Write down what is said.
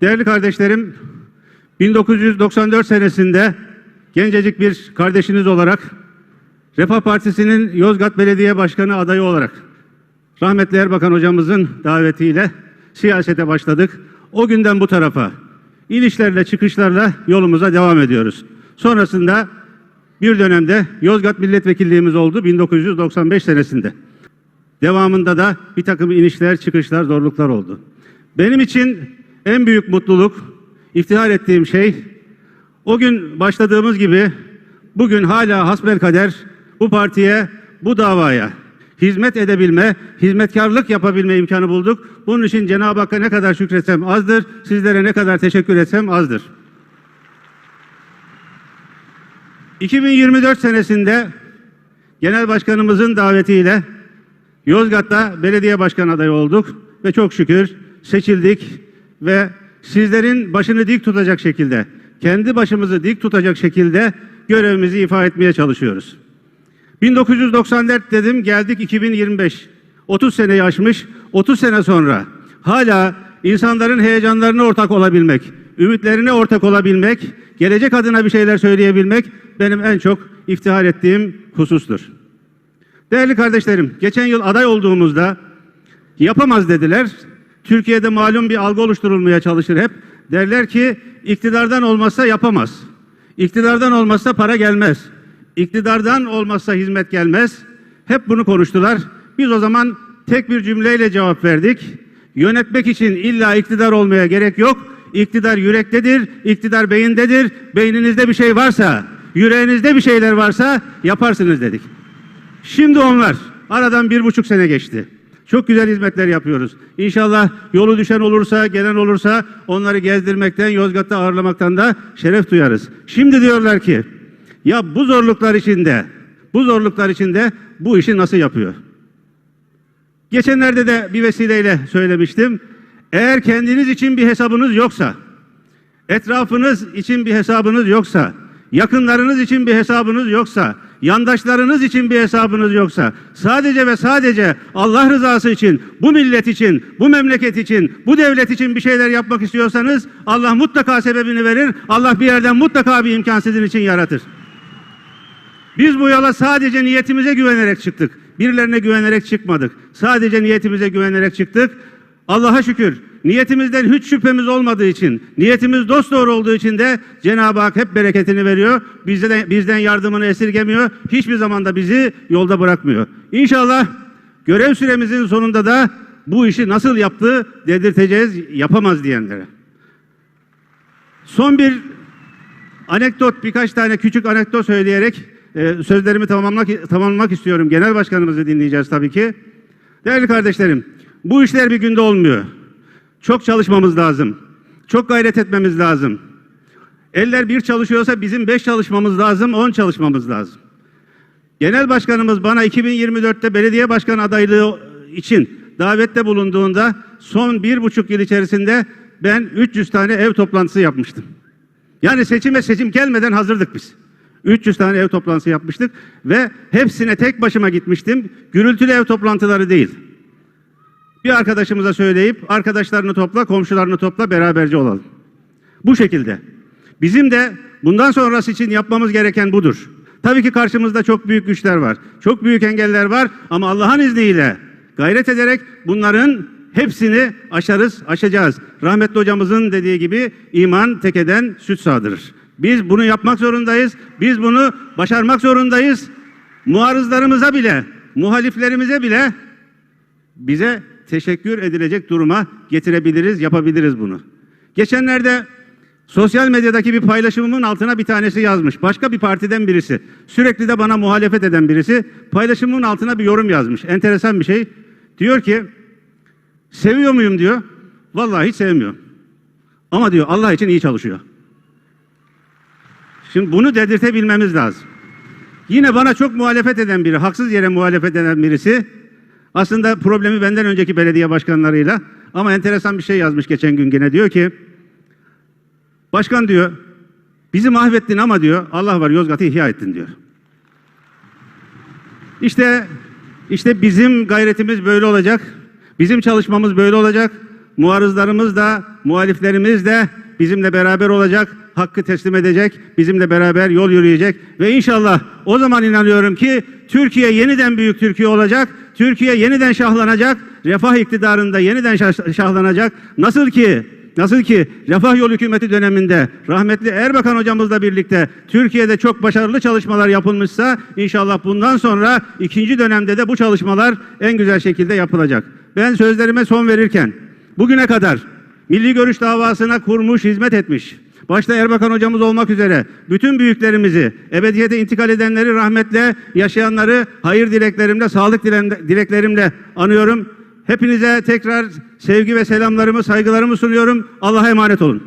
Değerli kardeşlerim, 1994 senesinde gencecik bir kardeşiniz olarak Refah Partisi'nin Yozgat Belediye Başkanı adayı olarak rahmetli Erbakan hocamızın davetiyle siyasete başladık. O günden bu tarafa inişlerle çıkışlarla yolumuza devam ediyoruz. Sonrasında bir dönemde Yozgat milletvekilliğimiz oldu 1995 senesinde. Devamında da bir takım inişler, çıkışlar, zorluklar oldu. Benim için en büyük mutluluk, iftihar ettiğim şey o gün başladığımız gibi bugün hala hasbelkader bu partiye, bu davaya hizmet edebilme, hizmetkarlık yapabilme imkanı bulduk. Bunun için Cenab-ı Hakk'a ne kadar şükretsem azdır, sizlere ne kadar teşekkür etsem azdır. 2024 senesinde Genel Başkanımızın davetiyle Yozgat'ta belediye başkan adayı olduk ve çok şükür seçildik ve sizlerin başını dik tutacak şekilde, kendi başımızı dik tutacak şekilde görevimizi ifa etmeye çalışıyoruz. 1994 dedim geldik 2025. 30 seneyi aşmış. 30 sene sonra hala insanların heyecanlarına ortak olabilmek, ümitlerine ortak olabilmek, gelecek adına bir şeyler söyleyebilmek benim en çok iftihar ettiğim husustur. Değerli kardeşlerim, geçen yıl aday olduğumuzda yapamaz dediler. Türkiye'de malum bir algı oluşturulmaya çalışır hep. Derler ki iktidardan olmazsa yapamaz. İktidardan olmazsa para gelmez. İktidardan olmazsa hizmet gelmez. Hep bunu konuştular. Biz o zaman tek bir cümleyle cevap verdik. Yönetmek için illa iktidar olmaya gerek yok. İktidar yürektedir, iktidar beyindedir. Beyninizde bir şey varsa, yüreğinizde bir şeyler varsa yaparsınız dedik. Şimdi onlar. Aradan bir buçuk sene geçti. Çok güzel hizmetler yapıyoruz. İnşallah yolu düşen olursa, gelen olursa onları gezdirmekten, Yozgat'ta ağırlamaktan da şeref duyarız. Şimdi diyorlar ki, ya bu zorluklar içinde, bu zorluklar içinde bu işi nasıl yapıyor? Geçenlerde de bir vesileyle söylemiştim. Eğer kendiniz için bir hesabınız yoksa, etrafınız için bir hesabınız yoksa, yakınlarınız için bir hesabınız yoksa, yandaşlarınız için bir hesabınız yoksa, sadece ve sadece Allah rızası için, bu millet için, bu memleket için, bu devlet için bir şeyler yapmak istiyorsanız Allah mutlaka sebebini verir. Allah bir yerden mutlaka bir imkan sizin için yaratır. Biz bu yola sadece niyetimize güvenerek çıktık. Birilerine güvenerek çıkmadık. Sadece niyetimize güvenerek çıktık. Allah'a şükür niyetimizden hiç şüphemiz olmadığı için, niyetimiz dosdoğru olduğu için de Cenab-ı Hak hep bereketini veriyor. Bizden, bizden yardımını esirgemiyor. Hiçbir zaman da bizi yolda bırakmıyor. İnşallah görev süremizin sonunda da bu işi nasıl yaptı dedirteceğiz yapamaz diyenlere. Son bir anekdot birkaç tane küçük anekdot söyleyerek e, sözlerimi tamamlamak, tamamlamak istiyorum. Genel başkanımızı dinleyeceğiz tabii ki. Değerli kardeşlerim, bu işler bir günde olmuyor. Çok çalışmamız lazım. Çok gayret etmemiz lazım. Eller bir çalışıyorsa bizim beş çalışmamız lazım, on çalışmamız lazım. Genel başkanımız bana 2024'te belediye başkan adaylığı için davette bulunduğunda son bir buçuk yıl içerisinde ben 300 tane ev toplantısı yapmıştım. Yani seçime seçim gelmeden hazırdık biz. 300 tane ev toplantısı yapmıştık ve hepsine tek başıma gitmiştim. Gürültülü ev toplantıları değil. Bir arkadaşımıza söyleyip arkadaşlarını topla, komşularını topla, beraberce olalım. Bu şekilde. Bizim de bundan sonrası için yapmamız gereken budur. Tabii ki karşımızda çok büyük güçler var. Çok büyük engeller var ama Allah'ın izniyle gayret ederek bunların hepsini aşarız, aşacağız. Rahmetli hocamızın dediği gibi iman tekeden süt sağdırır. Biz bunu yapmak zorundayız. Biz bunu başarmak zorundayız. Muarızlarımıza bile, muhaliflerimize bile bize teşekkür edilecek duruma getirebiliriz, yapabiliriz bunu. Geçenlerde sosyal medyadaki bir paylaşımımın altına bir tanesi yazmış. Başka bir partiden birisi. Sürekli de bana muhalefet eden birisi. Paylaşımımın altına bir yorum yazmış. Enteresan bir şey. Diyor ki, seviyor muyum diyor. Vallahi hiç sevmiyorum. Ama diyor Allah için iyi çalışıyor. Şimdi bunu dedirtebilmemiz lazım. Yine bana çok muhalefet eden biri, haksız yere muhalefet eden birisi aslında problemi benden önceki belediye başkanlarıyla ama enteresan bir şey yazmış geçen gün gene diyor ki başkan diyor bizi mahvettin ama diyor Allah var Yozgat'ı ihya ettin diyor. İşte işte bizim gayretimiz böyle olacak. Bizim çalışmamız böyle olacak. muarızlarımız da, muhaliflerimiz de bizimle beraber olacak, hakkı teslim edecek, bizimle beraber yol yürüyecek ve inşallah o zaman inanıyorum ki Türkiye yeniden büyük Türkiye olacak, Türkiye yeniden şahlanacak, refah iktidarında yeniden şah- şahlanacak. Nasıl ki Nasıl ki Refah Yol Hükümeti döneminde rahmetli Erbakan hocamızla birlikte Türkiye'de çok başarılı çalışmalar yapılmışsa inşallah bundan sonra ikinci dönemde de bu çalışmalar en güzel şekilde yapılacak. Ben sözlerime son verirken bugüne kadar milli görüş davasına kurmuş, hizmet etmiş. Başta Erbakan hocamız olmak üzere bütün büyüklerimizi, ebediyete intikal edenleri rahmetle, yaşayanları hayır dileklerimle, sağlık dileklerimle anıyorum. Hepinize tekrar sevgi ve selamlarımı, saygılarımı sunuyorum. Allah'a emanet olun.